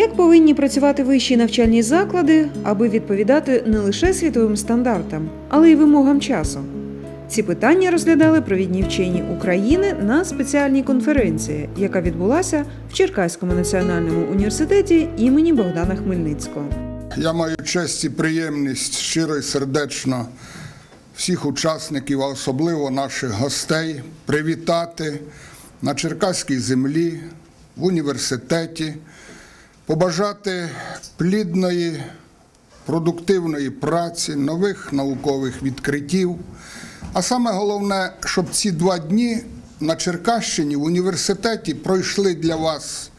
Як повинні працювати вищі навчальні заклади, аби відповідати не лише світовим стандартам, але й вимогам часу? Ці питання розглядали провідні вчені України на спеціальній конференції, яка відбулася в Черкаському національному університеті імені Богдана Хмельницького. Я маю честь і приємність щиро і сердечно всіх учасників, а особливо наших гостей, привітати на Черкаській землі, в університеті, побажати плідної, продуктивної праці, нових наукових відкриттів. А саме головне, щоб ці два дні на Черкащині в університеті пройшли для вас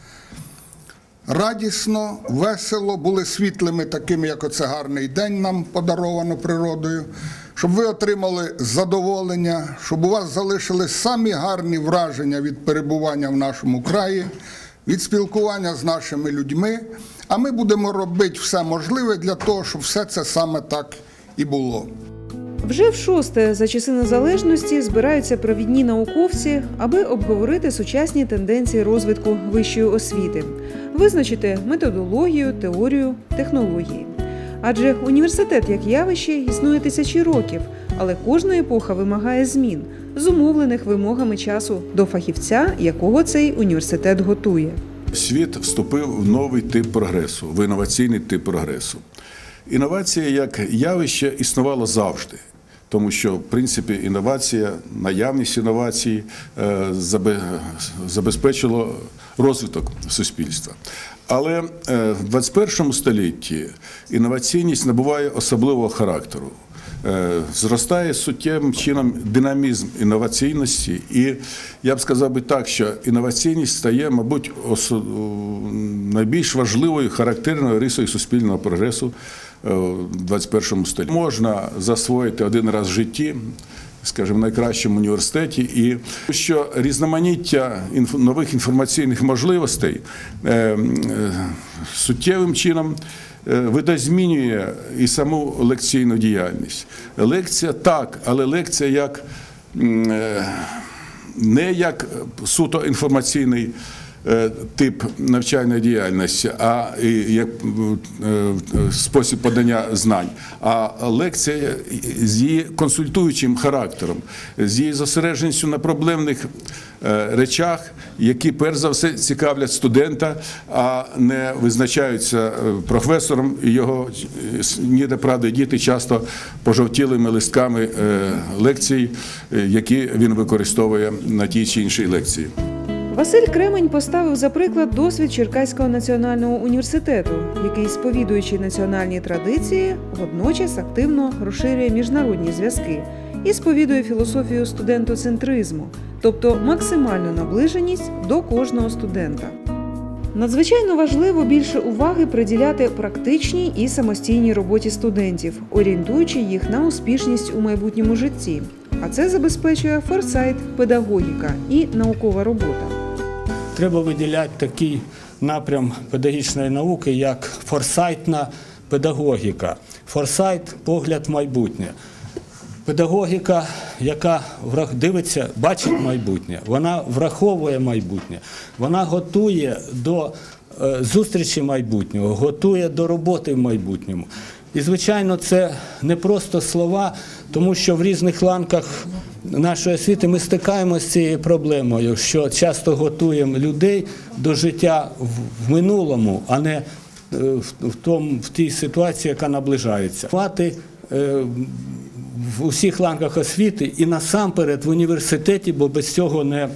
радісно, весело, були світлими, такими, як оце гарний день нам подаровано природою, щоб ви отримали задоволення, щоб у вас залишили самі гарні враження від перебування в нашому краї, від спілкування з нашими людьми. А ми будемо робити все можливе для того, щоб все це саме так і було. Вже в шосте за часи незалежності збираються провідні науковці, аби обговорити сучасні тенденції розвитку вищої освіти, визначити методологію, теорію, технології. Адже університет як явище існує тисячі років, але кожна епоха вимагає змін, зумовлених вимогами часу до фахівця, якого цей університет готує. Світ вступив в новий тип прогресу, в інноваційний тип прогресу. Інновація як явище існувала завжди, тому що, в принципі, інновація, наявність інновацій е, забезпечило розвиток суспільства. Але е, в 21 столітті інноваційність набуває особливого характеру. Е, Зростає суттєвим чином динамізм інноваційності, і я б сказав би так, що інноваційність стає, мабуть, найбільш важливою характерною рисою суспільного прогресу е, в 21 столітті. Можна засвоїти один раз в житті. Скажімо, в найкращому університеті, і що різноманіття нових інформаційних можливостей е, суттєвим чином видозмінює і саму лекційну діяльність. Лекція так, але лекція як е, не як суто інформаційний е, тип навчальної діяльності, а як е, е, спосіб подання знань, а лекція з її консультуючим характером, з її зосередженістю на проблемних е, речах, які перш за все цікавлять студента, а не визначаються е, професором його е, ніде правда діти часто пожовтілими листками е, лекцій, е, які він використовує на тій чи іншій лекції. Василь Кремень поставив за приклад досвід Черкаського національного університету, який, сповідуючи національні традиції, водночас активно розширює міжнародні зв'язки і сповідує філософію студентоцентризму, тобто максимальну наближеність до кожного студента. Надзвичайно важливо більше уваги приділяти практичній і самостійній роботі студентів, орієнтуючи їх на успішність у майбутньому житті. А це забезпечує форсайт, педагогіка і наукова робота. Треба виділяти такий напрям педагогічної науки, як форсайтна педагогіка. Форсайт погляд в майбутнє. Педагогіка, яка дивиться, бачить майбутнє, вона враховує майбутнє, вона готує до е, зустрічі майбутнього, готує до роботи в майбутньому. І, звичайно, це не просто слова, тому що в різних ланках нашої освіти ми стикаємося з цією проблемою, що часто готуємо людей до життя в- минулому, а не е, в, тому, в тій ситуації, яка наближається. Мати е, в усіх ланках освіти і насамперед в університеті, бо без цього не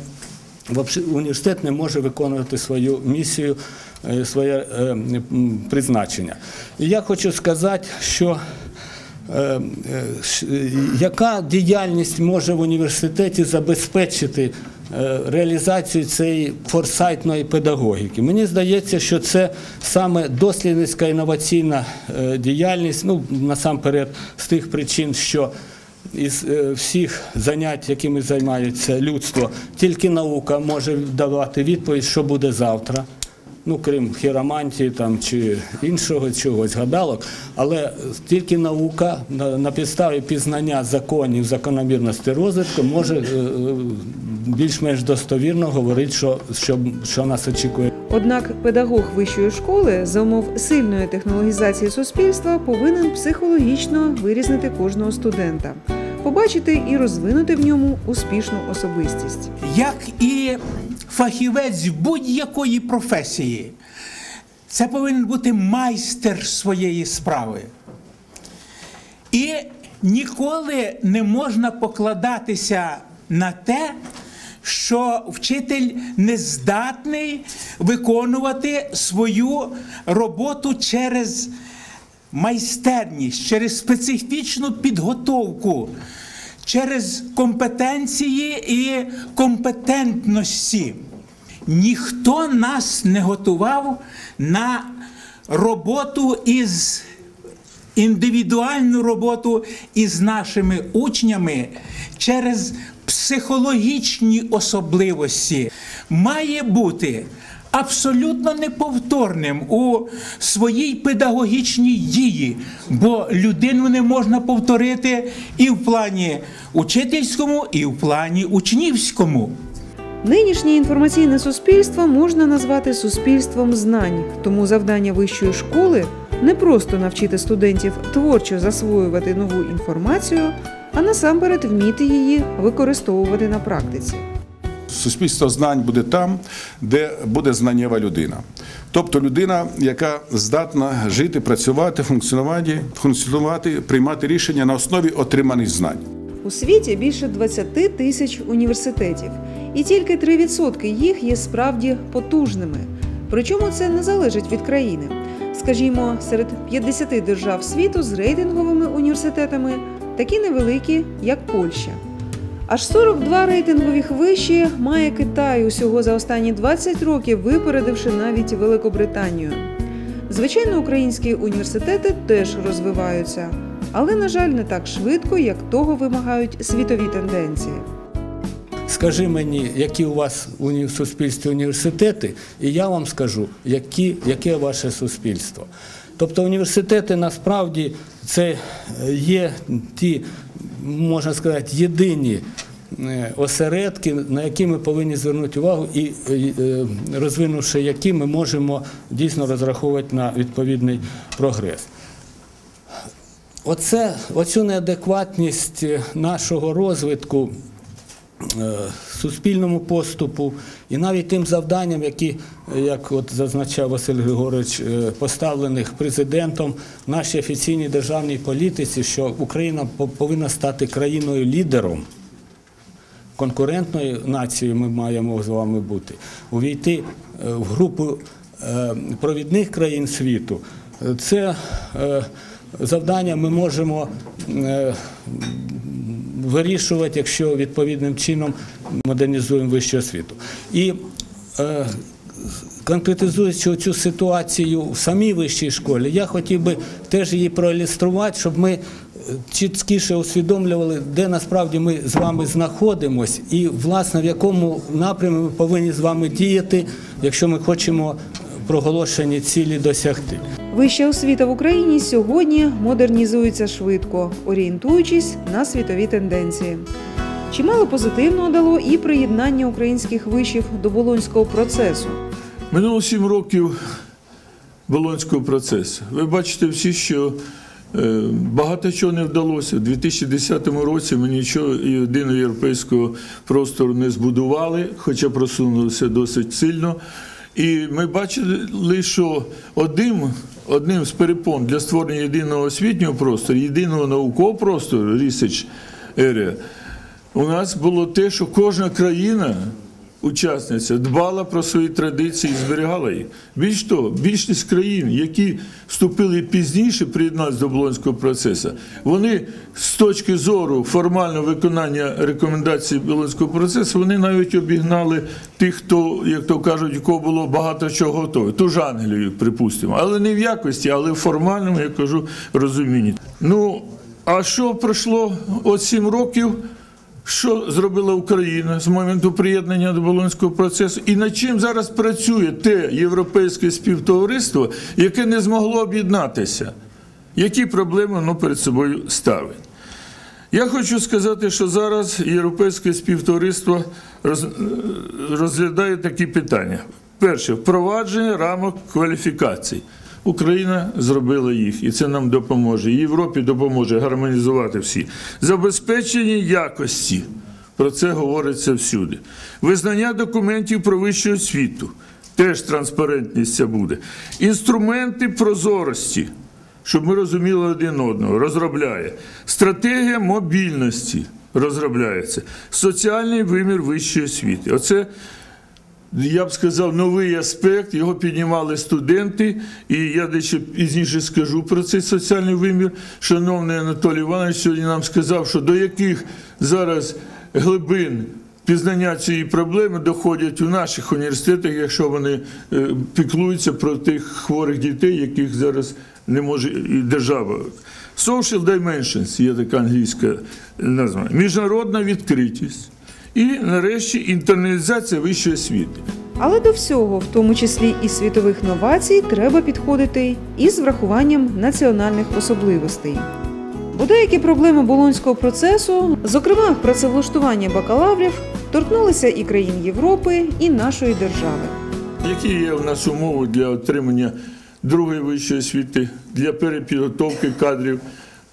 університет не може виконувати свою місію, своє е, призначення. Я хочу сказати, що е, е, е, яка діяльність може в університеті забезпечити е, реалізацію цієї форсайтної педагогіки? Мені здається, що це саме дослідницька інноваційна е, діяльність, ну насамперед з тих причин, що із е, всіх занять, якими займається людство, тільки наука може давати відповідь, що буде завтра. Ну, крім хіромантії там чи іншого чогось гадалок, але тільки наука на, на підставі пізнання законів закономірності розвитку може е, е, більш-менш достовірно говорити, що, що, що нас очікує. Однак педагог вищої школи за умов сильної технологізації суспільства повинен психологічно вирізнити кожного студента, побачити і розвинути в ньому успішну особистість. як і фахівець будь-якої професії. Це повинен бути майстер своєї справи. І ніколи не можна покладатися на те, що вчитель не здатний виконувати свою роботу через майстерність, через специфічну підготовку, через компетенції і компетентності. Ніхто нас не готував на роботу із індивідуальну роботу із нашими учнями через психологічні особливості має бути абсолютно неповторним у своїй педагогічній дії, бо людину не можна повторити і в плані учительському, і в плані учнівському. Нинішнє інформаційне суспільство можна назвати суспільством знань, тому завдання вищої школи не просто навчити студентів творчо засвоювати нову інформацію, а насамперед вміти її використовувати на практиці. Суспільство знань буде там, де буде знанєва людина. Тобто людина, яка здатна жити, працювати, функціонувати, функціонувати, приймати рішення на основі отриманих знань. У світі більше 20 тисяч університетів, і тільки 3% їх є справді потужними. Причому це не залежить від країни. Скажімо, серед 50 держав світу з рейтинговими університетами такі невеликі, як Польща. Аж 42 рейтингових виші має Китай усього за останні 20 років, випередивши навіть Великобританію. Звичайно, українські університети теж розвиваються, але, на жаль, не так швидко, як того вимагають світові тенденції. Скажи мені, які у вас у суспільстві університети, і я вам скажу, які, яке ваше суспільство. Тобто університети насправді це е, є ті, можна сказати, єдині е, осередки, на які ми повинні звернути увагу, і е, е, розвинувши які ми можемо дійсно розраховувати на відповідний прогрес. Оце, оцю неадекватність нашого розвитку суспільному поступу і навіть тим завданням, які, е, як от зазначав Василь Григорович, е, поставлених президентом нашій офіційній державній політиці, що Україна повинна стати країною лідером. Конкурентною нацією ми маємо з вами бути, увійти е, в групу е, провідних країн світу. Е, Це е, завдання ми можемо е, вирішувати, якщо відповідним чином модернізуємо вищу освіту. І е, конкретизуючи цю ситуацію в самій вищій школі, я хотів би теж її проілюструвати, щоб ми чіткіше усвідомлювали, де насправді ми з вами знаходимось, і власне в якому напрямі ми повинні з вами діяти, якщо ми хочемо проголошені цілі досягти. Вища освіта в Україні сьогодні модернізується швидко, орієнтуючись на світові тенденції. Чимало позитивного дало і приєднання українських вишів до болонського процесу. Минуло сім років Болонського процесу. Ви бачите всі, що е, багато чого не вдалося. У 2010 році ми нічого єдиного європейського простору не збудували, хоча просунулися досить сильно. І ми бачили, що одним, одним з перепон для створення єдиного освітнього простору, єдиного наукового простору, research Ерія, у нас було те, що кожна країна учасниця дбала про свої традиції і зберігала їх. Більш того, більшість країн, які вступили пізніше, приєдналися до Болонського процесу, вони з точки зору формального виконання рекомендацій Болонського процесу, вони навіть обігнали тих, хто, як то кажуть, у кого було багато чого готове. Ту ж Англію, припустимо. Але не в якості, але в формальному, я кажу, розумінні. Ну, а що пройшло от сім років? Що зробила Україна з моменту приєднання до Болонського процесу, і над чим зараз працює те європейське співтовариство, яке не змогло об'єднатися? Які проблеми воно перед собою ставить? Я хочу сказати, що зараз європейське співтовариство розглядає такі питання. Перше, впровадження рамок кваліфікацій. Україна зробила їх, і це нам допоможе. І Європі допоможе гармонізувати всі. Забезпечення якості. Про це говориться всюди. Визнання документів про вищу освіту. Теж транспарентність ця буде. Інструменти прозорості щоб ми розуміли один одного, розробляє. Стратегія мобільності розробляється. Соціальний вимір вищої освіти. Оце, я б сказав, новий аспект. Його піднімали студенти, і я дещо пізніше скажу про цей соціальний вимір. Шановний Анатолій Іванович сьогодні нам сказав, що до яких зараз глибин пізнання цієї проблеми доходять у наших університетах, якщо вони е, піклуються про тих хворих дітей, яких зараз не може і держава. Social dimensions є така англійська назва. Міжнародна відкритість. І нарешті інтерналізація вищої освіти. Але до всього, в тому числі і світових новацій, треба підходити із врахуванням національних особливостей. Бо деякі проблеми болонського процесу, зокрема працевлаштування бакалаврів, торкнулися і країн Європи, і нашої держави. Які є у нас умови для отримання другої вищої освіти, для перепідготовки кадрів?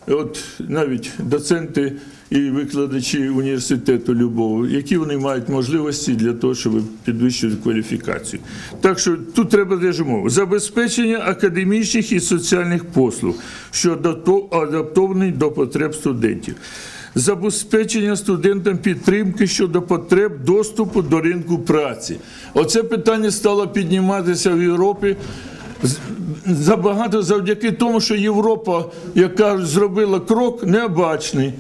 От навіть доценти і викладачі університету любого, які вони мають можливості для того, щоб підвищити кваліфікацію. Так що тут треба теж умови. Забезпечення академічних і соціальних послуг, що адапто- адаптовані до потреб студентів. Забезпечення студентам підтримки щодо потреб доступу до ринку праці. Оце питання стало підніматися в Європі забагато завдяки тому, що Європа, як кажуть, зробила крок необачний,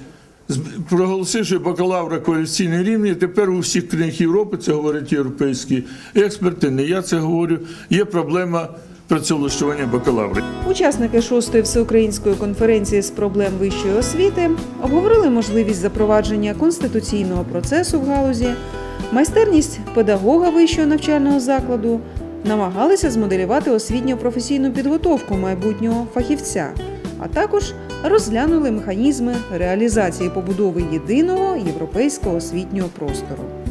проголосивши бакалавра кваліфікаційний рівень, і тепер у всіх країнах Європи, це говорять європейські експерти, не я це говорю, є проблема працевлаштування бакалавра. Учасники шостої всеукраїнської конференції з проблем вищої освіти обговорили можливість запровадження конституційного процесу в галузі, майстерність педагога вищого навчального закладу, намагалися змоделювати освітньо-професійну підготовку майбутнього фахівця, а також розглянули механізми реалізації побудови єдиного європейського освітнього простору.